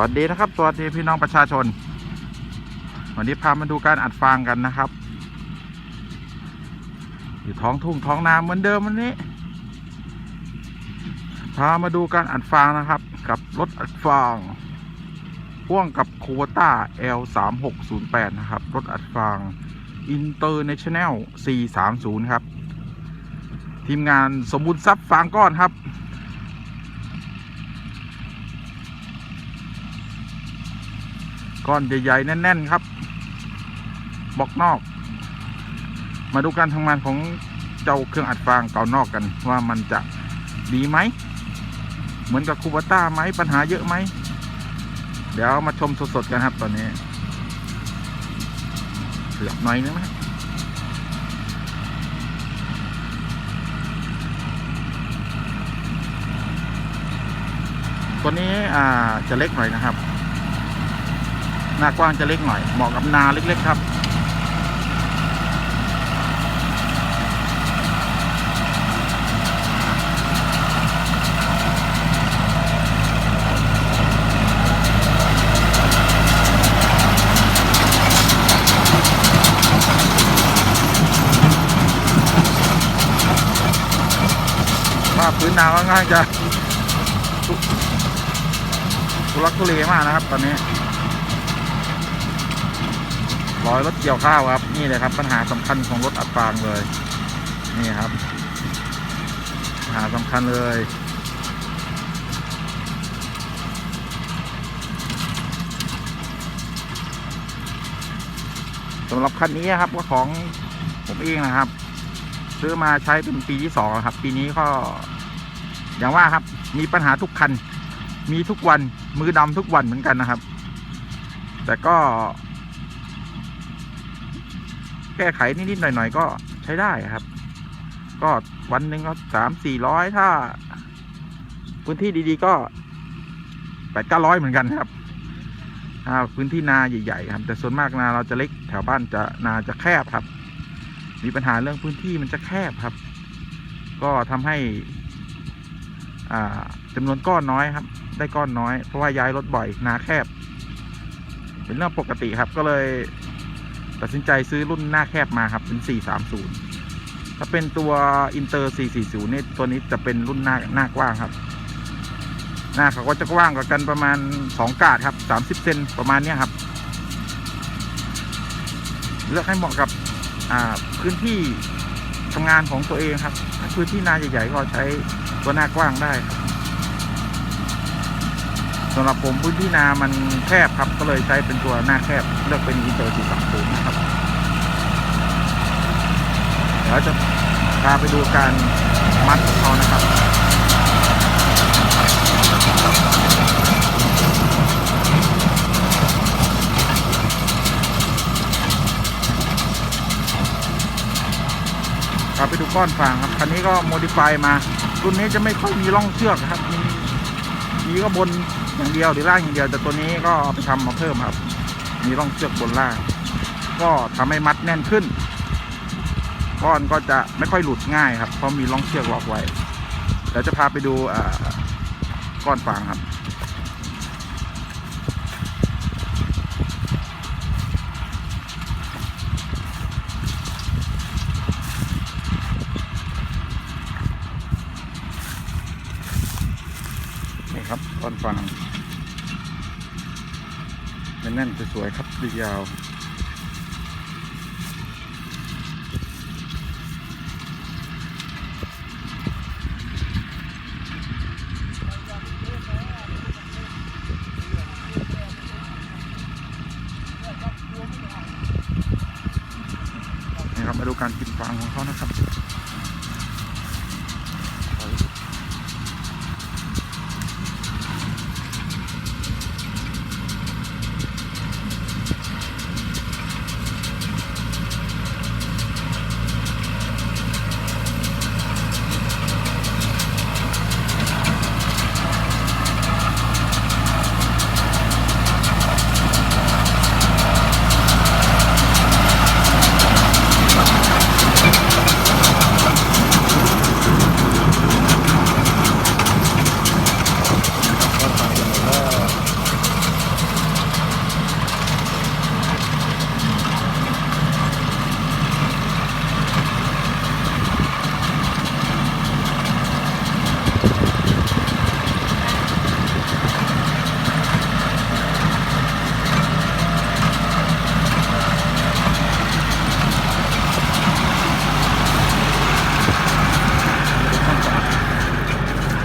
วัสดีนะครับ สวัสดีพี่น้องประชาชน วันนี้พามาดูการอัดฟางกันนะครับ อยู่ท้องทุ่งท้องนาเหมือนเดิมวันนี้ พามาดูการอัดฟางนะครับ กับรถอัดฟางพ่วงกับโควต้า L 3 6 0 8 นะครับ รถอัดฟาง International 430 ครับ ทีมงานสมบูรณ์ทรัพย์ฟางก้อนครับ ก้อนใหญ่ๆ แน่น ๆ ครับบล็อกนอก มาดูการทำงานของเจ้าเครื่องอัดฟางเก่านอกกันว่ามันจะดีไหม เหมือนกับคูบาต้าไหมปัญหาเยอะไหม เดี๋ยวมาชมสดๆกันครับ ตอนนี้เหลือบหน่อยนึงนะตัวนี้อ่าจะเล็กหน่อยนะครับ หน้ากว้างจะเล็กหน่อย เหมาะกับนาเล็กๆครับ ว่าพื้นนาค่อนข้างจะทุทุลักทุเลมากนะครับ ตอนนี้ ร้อยรถเกี่ยวข้าวครับ นี่เลยครับ ปัญหาสำคัญของรถอัดฟางเลย นี่ครับ ปัญหาสำคัญเลยสำหรับคันนี้ครับก็ของผมเองนะครับ ซื้อมาใช้เป็นปีที่สองแล้วครับ ปีนี้ก็ อย่างว่าครับ มีปัญหาทุกคัน มีทุกวันมือดำทุกวันเหมือนกันนะครับ แต่ก็ แก้ไขนิดๆหน่อยๆก็ใช้ได้ครับ ก็วันหนึ่งก็สามสี่ร้อยถ้า พื้นที่ดีๆก็แปดเก้าร้อยเหมือนกันครับถ้าพื้นที่นาใหญ่ ๆ ครับ แต่ส่วนมากนาเราจะเล็กแถวบ้านจะนาจะแคบครับ มีปัญหาเรื่องพื้นที่มันจะแคบครับ ก็ทำให้อ่าจำนวนก้อนน้อยครับ ได้ก้อนน้อยเพราะว่าย้ายรถบ่อยนาแคบ เป็นเรื่องปกติครับก็เลย ตัดสินใจซื้อรุ่นหน้าแคบมาครับเป็น 430 ถ้าเป็นตัวอินเตอร์ 440เนี่ยตัวนี้จะเป็นรุ่นหน้าหน้ากว้างครับ หน้าเขาก็จะกว้างกว่ากันประมาณ 2 กาดครับ 30เซนประมาณนี้ครับ เลือกให้เหมาะกับพื้นที่ทำงานของตัวเองครับ พื้นที่นาใหญ่ๆก็ใช้ตัวหน้ากว้างได้ครับ สำหรับผมพื้นที่นามันแคบครับ ก็เลยใช้เป็นตัวหน้าแคบเลือกเป็นอินเตอร์430นะครับเดี๋ยวจะพาไปดูการมัดของเขานะครับพาไปดูก้อนฟางครับ คันนี้ก็โมดิฟายมา รุ่นนี้จะไม่ค่อยมีร่องเชือกครับ มีมีก็บน อย่างเดียวหรือล่างอย่างเดียวแต่ตัวนี้ก็เอาไปทำมาเพิ่มครับ มีร่องเชือกบนล่าง ก็ทำให้มัดแน่นขึ้นก้อนก็จะไม่ค่อยหลุดง่ายครับ เพราะมีร่องเชือกล็อกไว้เดี๋ยวจะพาไปดูอ่าก้อนฟางครับนี่ครับก้อนฟาง แน่นๆสวยๆครับยาวนี่ครับมาดูการกินฟางของเขานะครับ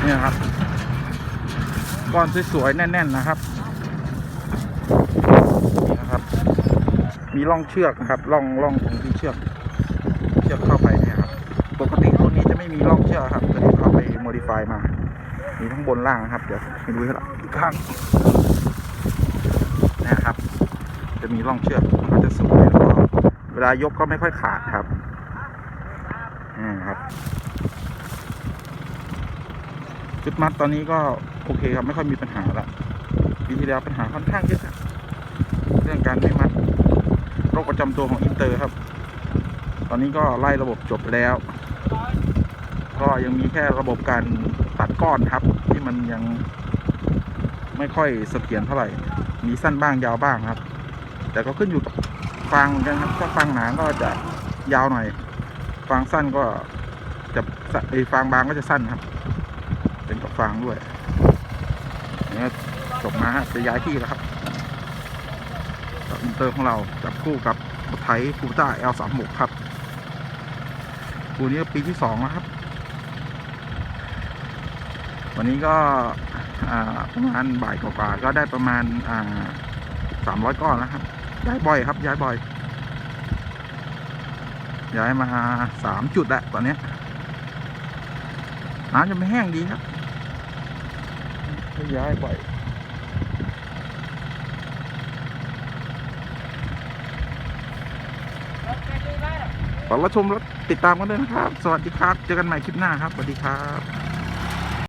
เนี่ยครับ ก้อนสวยๆแน่น ๆนะครับนี่นะครับ มีร่องเชือกนะครับร่องร่องตรงที่เชือก เชือกเข้าไปเนี่ยครับปกติตัวนี้จะไม่มีร่องเชือกครับตัวนี้เข้าไปโมดิฟายมา มีทั้งบนล่างนะครับ เดี๋ยวให้ดูให้ละอีกข้างนะครับ จะมีร่องเชือกมันก็จะสวยแล้วก็เวลายกก็ไม่ค่อยขาดครับอ่าครับ จุดมัดตอนนี้ก็โอเคครับไม่ค่อยมีปัญหาละปีที่แล้วปัญหาค่อนข้างเยอะเรื่องการไม่มัดโรคประจำตัวของอินเตอร์ครับ ตอนนี้ก็ไล่ระบบจบแล้ว ก็ยังมีแค่ระบบการตัดก้อนครับ ที่มันยังไม่ค่อยเสถียรเท่าไหร่ มีสั้นบ้างยาวบ้างครับ แต่ก็ขึ้นอยู่กับฟางเหมือนกันครับ ถ้าฟางหนาก็จะยาวหน่อย ฟางสั้นก็จะไอฟางบางก็จะสั้นครับ ฟางด้วยเนี่ยจบมาฮะจะย้ายที่แล้วครับกับอินเตอร์ของเราจับคู่กับไทยคูต้า L36 ครับคู่นี้ก็ปีที่สองแล้วครับ วันนี้ก็ประมาณบ่ายกว่าก็ได้ประมาณสามร้อยก้อนแล้วครับ ย้ายบ่อยครับ ย้ายบ่อย ย้ายมาสามจุดแล้วตอนนี้น้ำจะไม่แห้งดีครับ ย้ายบ่อยฝากรับชมและติดตามกันด้วยนะครับ สวัสดีครับ เจอกันใหม่คลิปหน้าครับ สวัสดีครับ